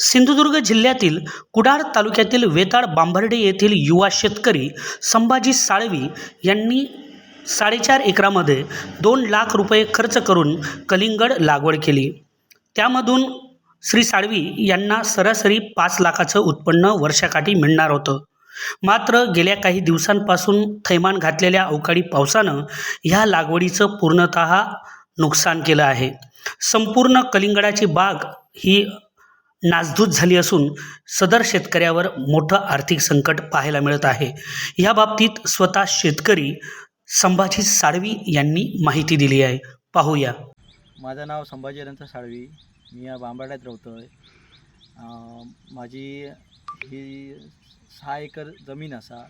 सिंधुदुर्ग जिल्ह्यातील कुडाळ तालुक्यातील वेताळ बांभर्डे येथील युवा शेतकरी संभाजी साळवी यांनी साडेचार एकरामध्ये दोन लाख रुपये खर्च करून कलिंगड लागवड केली. त्यामधून श्री साळवी यांना सरासरी पाच लाखाचं उत्पन्न वर्षाकाठी मिळणार होतं. मात्र गेल्या काही दिवसांपासून थैमान घातलेल्या अवकाळी पावसानं ह्या लागवडीचं पूर्णतः नुकसान केलं आहे. संपूर्ण कलिंगडाची बाग ही नासधूस झाली असून सदर शेतकऱ्यावर मोठं आर्थिक संकट पाहायला मिळत आहे. या बाबतीत स्वतः शेतकरी संभाजी साळवी यांनी माहिती दिली आहे. पाहूया. माझं नाव संभाजी अनंत साळवी. मी या बांबाड्यात राहतो आहे माझी ही सहा एकर जमीन असा.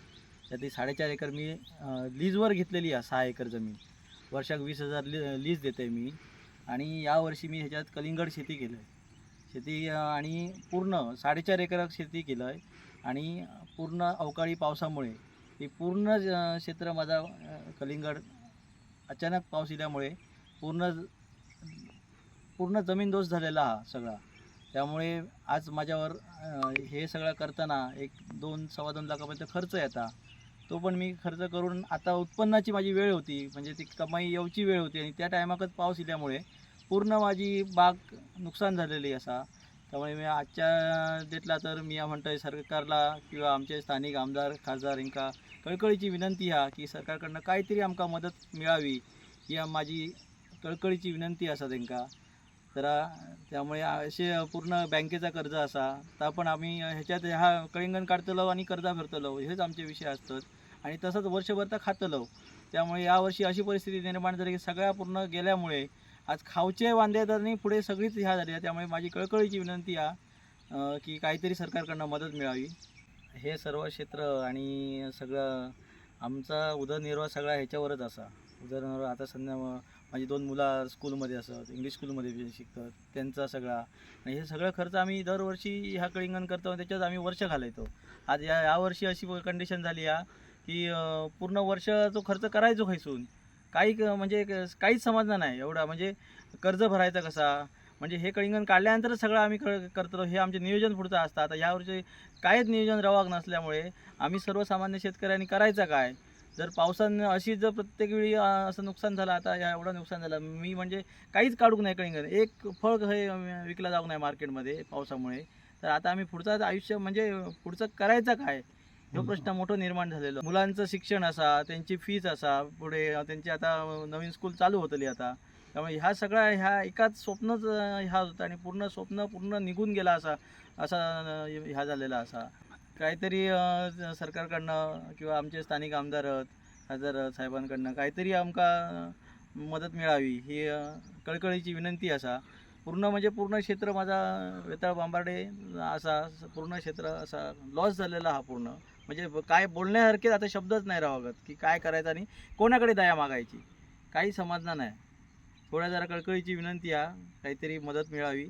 त्यातली साडेचार एकर मी लीजवर घेतलेली आहे सहा एकर जमीन. वर्षाक वीस हजार ली लीज देते मी. आणि यावर्षी मी ह्याच्यात कलिंगड शेती केलं आहे शेती आणि पूर्ण साडेचार एकर शेती केलं आहे आणि पूर्ण अवकाळी पावसामुळे ते पूर्ण क्षेत्र माझा कलिंगड अचानक पाऊस इल्यामुळे पूर्ण पूर्ण जमीनदोष झालेला हा सगळा. त्यामुळे आज माझ्यावर हे सगळं करताना एक दोन सव्वा दोन लाखापर्यंत खर्च येता तो पण मी खर्च करून आता उत्पन्नाची माझी वेळ होती. म्हणजे ती कमाई येऊची वेळ होती आणि त्या टायमाकच पाऊस इल्यामुळे पूर्ण माझी बाग नुकसान झालेली असा. त्यामुळे मी आजच्या डेटला तर मी म्हणतोय सरकारला किंवा आमचे स्थानिक आमदार खासदार यांका कळकळीची विनंती हा की सरकारकडनं काहीतरी आमका मदत मिळावी ही माझी कळकळीची विनंती असा त्यांका. तर त्यामुळे असे पूर्ण बँकेचा कर्ज असा तर पण आम्ही ह्याच्यात ह्या कळिंगण काढतलो आणि कर्जा भरतलो हेच आमचे विषय असतात. आणि तसंच वर्षभर तर खातलो त्यामुळे यावर्षी अशी परिस्थिती निर्माण झाली की सगळ्या पूर्ण गेल्यामुळे आज खावचे वांदे तर नाही पुढे सगळीच ह्या झाली आहे. त्यामुळे माझी कळकळीची विनंती आहे की काहीतरी सरकारकडनं मदत मिळावी. हे सर्व क्षेत्र आणि सगळं आमचा उदरनिर्वाह सगळा ह्याच्यावरच असा. उदरनिर्वाह आता सध्या माझी दोन मुलं स्कूलमध्ये असत इंग्लिश स्कूलमध्ये शिकतात त्यांचा सगळा. आणि हे सगळं खर्च आम्ही दरवर्षी ह्या कळिंगण करतो त्याच्यात आम्ही वर्ष घालायचो. आज या यावर्षी अशी कंडिशन झाली आहे की पूर्ण वर्ष जो खर्च करायचो खैसून. काही क- म्हणजे क- काहीच समजणार नाही एवढा. म्हणजे कर्ज भरायचा कसा? म्हणजे हे कळिंगण काढल्यानंतरच सगळं आम्ही क करतो. हे आमचे नियोजन पुढचं असतं. आता यावर्षी काहीच नियोजन रवाग नसल्यामुळे आम्ही सर्वसामान्य शेतकऱ्यांनी करायचं काय? जर पावसानं अशी जर प्रत्येक वेळी असं नुकसान झालं आता या एवढं नुकसान झालं. मी म्हणजे काहीच काढूक नाही कळिंगण. एक फळ हे विकला जाऊ नाही मार्केटमध्ये पावसामुळे. तर आता आम्ही पुढचं आयुष्य म्हणजे पुढचं करायचं काय? ह्यो प्रश्न मोठं निर्माण झालेलं. मुलांचं शिक्षण असा त्यांची फीज असा पुढे त्यांची आता नवीन स्कूल चालू होतली आता. त्यामुळे ह्या सगळ्या ह्या एकाच स्वप्नच ह्या होतं आणि पूर्ण स्वप्न पूर्ण निघून गेला असा असा ह्या झालेला असा. काहीतरी सरकारकडनं किंवा आमचे स्थानिक आमदार खासदार साहेबांकडनं काहीतरी आमकां मदत मिळावी ही कळकळीची विनंती असा. पूर्ण म्हणजे पूर्ण क्षेत्र माझा वेताळ बांबार्डे असा पूर्ण क्षेत्र असा लॉस झालेला हा पूर्ण. म्हणजे काय बोलण्यासारखे आता शब्दच नाही राहावत की काय करायचं आणि कोणाकडे दया मागायची? काही समजणार नाही. थोड्या जरा कळकळीची विनंती आहे काहीतरी मदत मिळावी.